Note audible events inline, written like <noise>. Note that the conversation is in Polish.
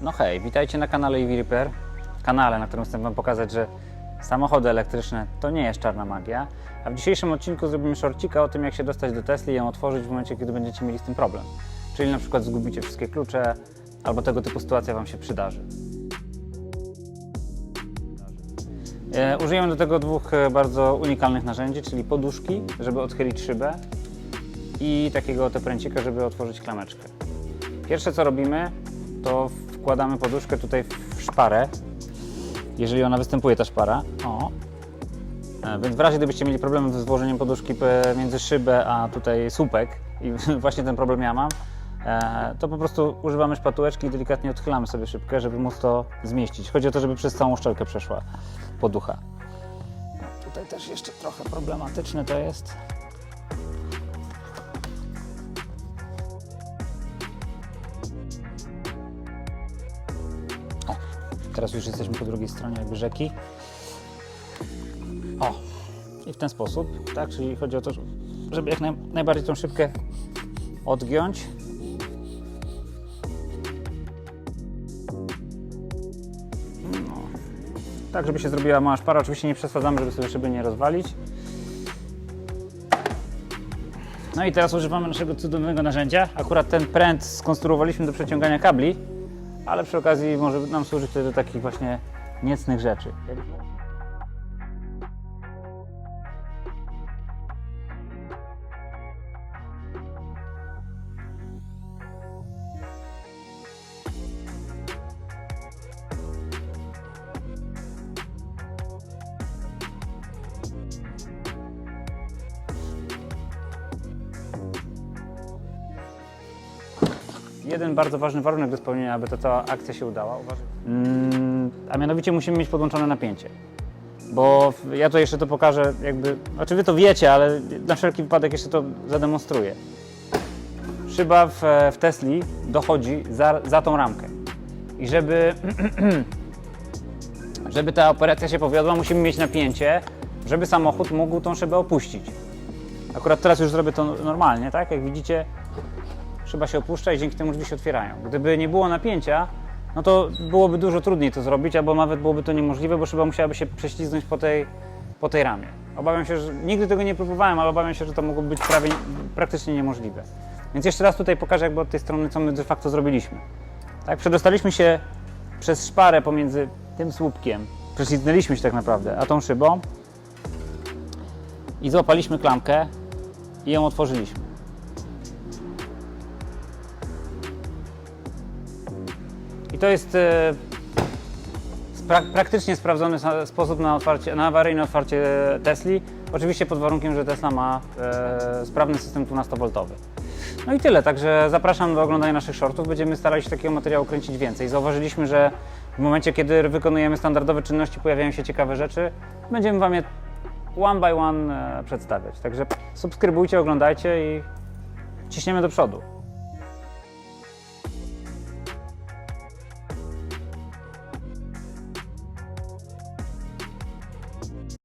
No hej, witajcie na kanale EV Repair, kanale, na którym chcę Wam pokazać, że samochody elektryczne to nie jest czarna magia, a w dzisiejszym odcinku zrobimy shortcika o tym, jak się dostać do Tesli i ją otworzyć w momencie, kiedy będziecie mieli z tym problem. Czyli na przykład zgubicie wszystkie klucze, albo tego typu sytuacja Wam się przydarzy. E, Użyjemy do tego dwóch e, bardzo unikalnych narzędzi, czyli poduszki, żeby odchylić szybę i takiego oto pręcika, żeby otworzyć klameczkę. Pierwsze co robimy, to wkładamy poduszkę tutaj w szparę, jeżeli ona występuje ta szpara. O. E, Więc w razie gdybyście mieli problem z włożeniem poduszki między szybę a tutaj słupek i <laughs> właśnie ten problem ja mam, e, to po prostu używamy szpatułeczki i delikatnie odchylamy sobie szybkę, żeby móc to zmieścić. Chodzi o to, żeby przez całą szczelkę przeszła poducha. Tutaj też jeszcze trochę problematyczne to jest. Teraz już jesteśmy po drugiej stronie jakby rzeki. O, i w ten sposób, tak? Czyli chodzi o to, żeby jak naj, najbardziej tą szybkę odgiąć. No, tak, żeby się zrobiła mała szpara. Oczywiście nie przesadzamy, żeby sobie szyby nie rozwalić. No i teraz używamy naszego cudownego narzędzia. Akurat ten pręt skonstruowaliśmy do przeciągania kabli, ale przy okazji może nam służyć to do takich właśnie niecnych rzeczy. Jeden bardzo ważny warunek do spełnienia, aby ta cała akcja się udała. Mm, a mianowicie musimy mieć podłączone napięcie. Bo ja to jeszcze to pokażę, jakby. Znaczy wy to wiecie, ale na wszelki wypadek jeszcze to zademonstruję. Szyba w, w Tesli dochodzi za, za tą ramkę. I żeby, <clears throat> żeby ta operacja się powiodła, musimy mieć napięcie, żeby samochód mógł tą szybę opuścić. Akurat teraz już zrobię to normalnie, tak? Jak widzicie, szyba się opuszcza i dzięki temu drzwi się otwierają. Gdyby nie było napięcia, no to byłoby dużo trudniej to zrobić, albo nawet byłoby to niemożliwe, bo szyba musiałaby się prześlizgnąć po tej, po tej ramie. Obawiam się, że nigdy tego nie próbowałem, ale obawiam się, że to mogło być prawie, praktycznie niemożliwe. Więc jeszcze raz tutaj pokażę jakby od tej strony, co my de facto zrobiliśmy. Tak, przedostaliśmy się przez szparę pomiędzy tym słupkiem, prześlizgnęliśmy się tak naprawdę, a tą szybą i złapaliśmy klamkę i ją otworzyliśmy. I to jest e, praktycznie sprawdzony sposób na, otwarcie, na awaryjne otwarcie Tesli. Oczywiście pod warunkiem, że Tesla ma e, sprawny system 12V. No i tyle, także zapraszam do oglądania naszych shortów. Będziemy starali się takiego materiału kręcić więcej. Zauważyliśmy, że w momencie, kiedy wykonujemy standardowe czynności, pojawiają się ciekawe rzeczy. Będziemy Wam je one by one e, przedstawiać. Także subskrybujcie, oglądajcie i ciśniemy do przodu.